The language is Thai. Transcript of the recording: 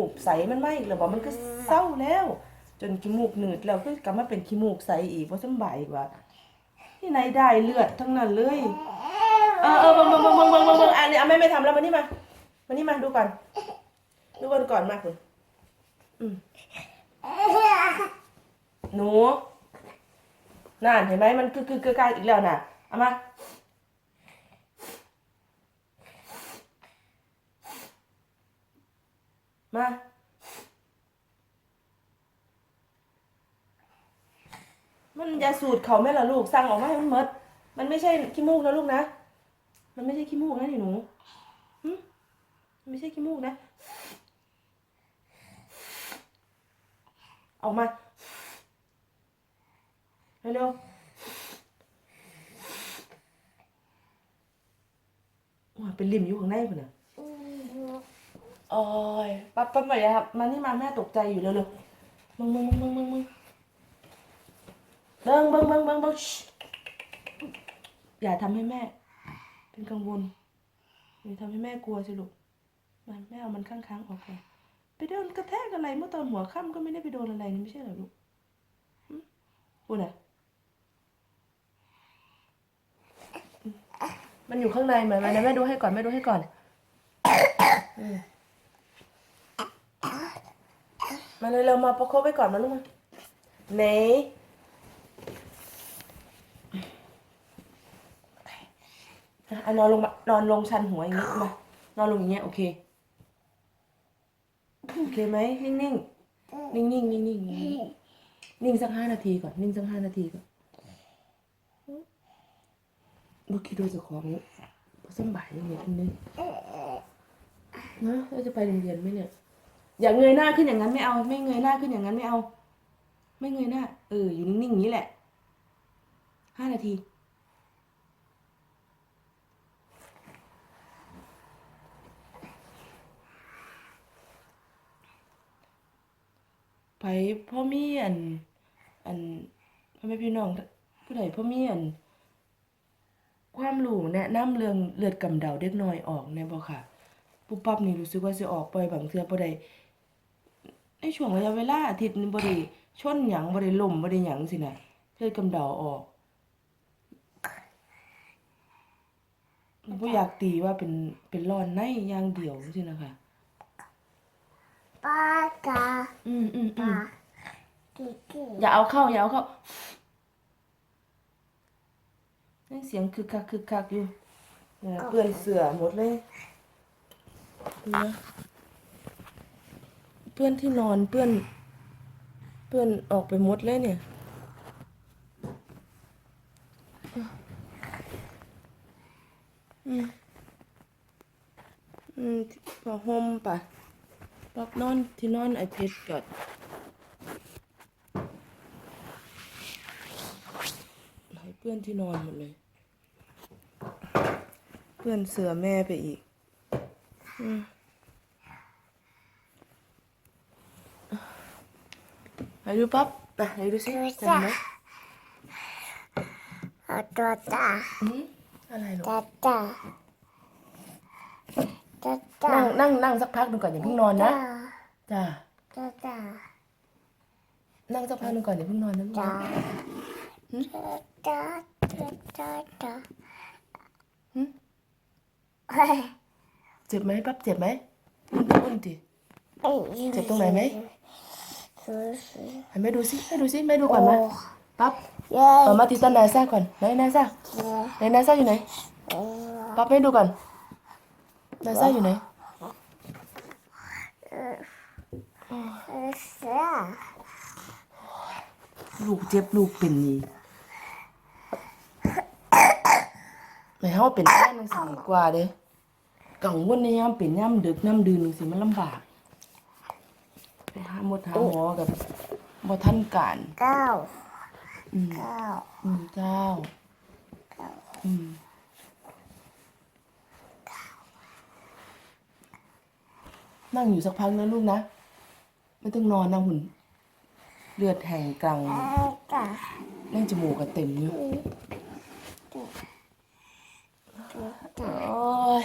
มูกใสมันไม่หรือว่ามันก็เศร้าแล้ว จนขี้มูกหนืดแล้วก็กลับมาเป็นขี้มูกใสอีกเพราะสบายว่าที่ไหนได้เลือดทั้งนั้นเลยเออเออเบิ่งเบิ่งเบิ่งเบิ่งเบิ่งเบิ่งเบิ่งอันนี้อะไม่ไม่ทำแล้วมานี่มามานี่มาดูก่อนดูก่อนก่อนมาคุณอืมหนูนั่นเห็นไหมมันคือคือกกายอีกแล้วน่ะเอามา มา มันยาสูตรเขาแม่ละลูกสั่งออกมาให้มันหมด มันไม่ใช่ขี้มูกนะลูกนะ มันไม่ใช่ขี้มูกนะนี่หนูหึมันไม่ใช่ขี้มูกนะ ออกมาเร็วๆว้าเป็นริมอยู่ข้างในพุ่นน่ะ โอ้ยปั๊บปั๊บไปครับมานี่มาแม่ตกใจอยู่เร็วๆมึงมึงมึงมึงมึงเบิ้งเบิ้งเบิ้งเบิ้งเบิ้งอย่าทำให้แม่ เป็นกังวลอย่าทำให้แม่กลัวสิลูกมันแม่เอามันข้างๆออกไปไปโดนกระแทกอะไรเมื่อตอนหัวค่ำก็ไม่ได้ไปโดนอะไรนี่ไม่ใช่เหรอลูกหึพูดน่ะมันอยู่ข้างในเหมือนมันนะแม่ดูให้ก่อนแม่ดูให้ก่อน มาเลยเรามาประคบไว้ก่อนมาลูกมาไหนอะนอนลงมานอนลงชันหัวอย่างนี้มานอนลงอย่างเงี้ยโอเคโอเคไหมนิ่งนิ่งนิ่งนิ่งนิ่งนิ่งนิ่งสักห้านาทีก่อนนิ่งสักห้านาทีก่อนเมื่อกี้ดูจะของสมบ่ายอย่างเงี้ยนนึงนะเราจะไปโรงเรียนไหมเนี่ย อย่าเงยหน้าขึ้นอย่างนั้นไม่เอา ไม่เงยหน้าขึ้นอย่างนั้นไม่เอา ไม่เงยหน้า เออ อยู่นิ่งๆอย่างนี้แหละห้านาทีไปพ่อมีอัน อันพ่อแม่พี่น้องผู้ใดพ่อมีอัน ความรู้แนะนำเรื่องเลือดกำเดาเด็กน้อยออกแน่บ่ค่ะ ปุ๊บปั๊บนี่รู้สึกว่าสิออกปล่อยบางเทื่อบ่ได้ ในช่วงระยะเวลาอาทิตย์หนึงบ่ได้ชนหยังบ่ได้ล้มบ่ได้หยังสินะเลือดกำเดาออกบ่อยากตีว่าเป็นเป็นร้อนในอย่างเดียวสินะคะปากาอืมอืมอืมกิกิอย่าเอาเข้าอย่าเอาเข้านี่เสียงคึกคักคึกคักอยู่เนี่ยเปื้อนเสื้อหมดเลยดูนะ เปื้อนที่นอนเปื้อน เปื้อนออกไปหมดเลยเนี่ยอืมอืมผ้าห่มปะปลักนอนที่นอนไอเพชรก่อนไหลเปื้อนที่นอนหมดเลย เปื้อนเสือแม่ไปอีก อืม ไหนดูปั๊บไปไหนดูสิจำไหมเอาตัวตาอืมอะไรหรอตาตาตาตานั่งนั่งนั่งสักพักหนึ่งก่อนอย่าเพิ่งนอนนะจ้าตาตานั่งสักพักหนึ่งก่อนอย่าเพิ่งนอนนะลูกตานะตาตาตาตาหึเฮ้ยเจ็บไหมปั๊บเจ็บไหมอุ่นอุ่นดิเจ็บตรงไหนไหมสวยสวยให้ แม่ดูสิแม่ดูสิแม่ดูก่อนมาปั๊บเย้เอามาติดต้นนาซาก่อนไหนนาซาไหนนาซาอยู่ไหนปั๊บให้ดูก่อนนาซาอยู่ไหนลูกเจ็บลูกเป็นนี่ไม่เฮาเป็นแค่นังสิดีกว่าเด้กังวลในยามเป็นยามดึกยามดื่นจังสิมันลำบาก ไปหาหมดหาหมอกับบ่ทันการเก้าอืมเก้าอืมเจ้าอืมนั่งอยู่สักพักนะลูกนะ ไม่ต้องนอนนะหุ่น เลือดแห้งกลางตานั่งจมูกกันเต็มอยู่โอ้ย